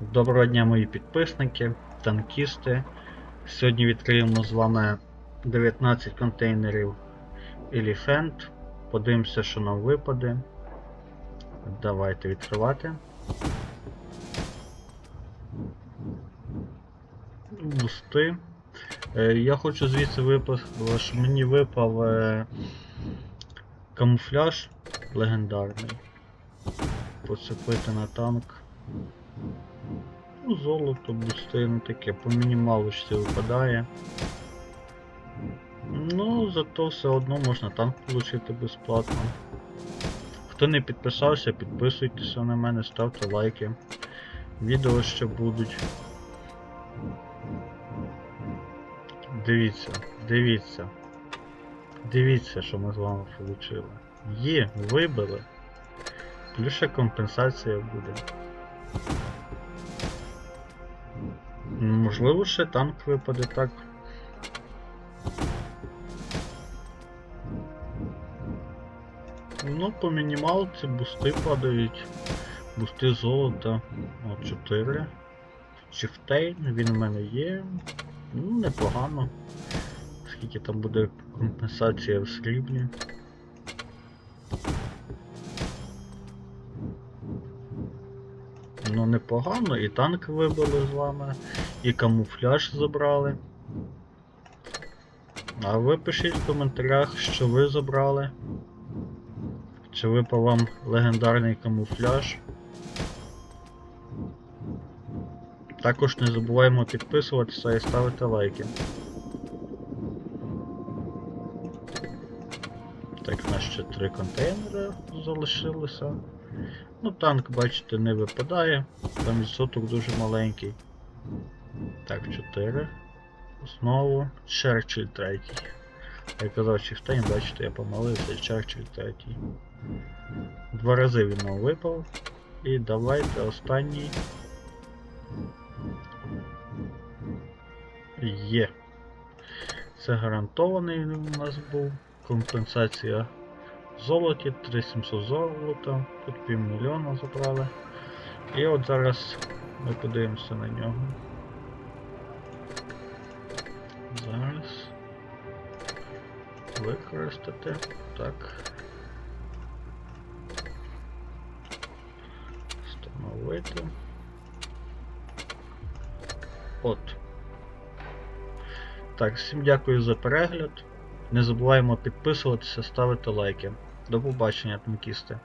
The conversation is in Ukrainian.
Доброго дня, мої підписники, танкісти. Сьогодні відкриємо з вами 19 контейнерів Elephant. Подивимося, що нам випаде. Давайте відкривати. Бусти. Е, Я хочу звідси випасти, що мені випав е, камуфляж легендарний. Поцепити на танк. Ну, золото, бусти, таке, по мінімалочці випадає. Ну, зато все одно можна танк отримати безплатно. Хто не підписався, підписуйтеся на мене, ставте лайки. Відео ще будуть. Дивіться, дивіться. Дивіться, що ми з вами отримали. Є, вибили. Плюс ще компенсація буде. Можливо, ще танк випаде так. Ну, по мінімалці бусти падають. Бусти золота. О, 4. Чифтейн, він у мене є. Ну, непогано. Скільки там буде компенсація в сріблі. Ну, непогано, і танк вибили з вами, і камуфляж забрали. А ви пишіть в коментарях, що ви забрали. Чи випав вам легендарний камуфляж. Також не забуваємо підписуватися і ставити лайки. Так, у нас ще три контейнери залишилося. Ну, танк, бачите, не випадає. Там відсоток дуже маленький. Так, 4. Знову Черчилль третій. Я казав Чифтейн, бачите, я помилився, Черчилль третій. Два рази він нам випав. І давайте останній. Є. Це гарантований він у нас був. Компенсація золоті, 3700 золота, тут півмільйона забрали. І от зараз ми подивимося на нього. Зараз. Використати. Так. Встановити. От. Так, всім дякую за перегляд. Не забуваємо підписуватися, ставити лайки. До побачення, танкісти.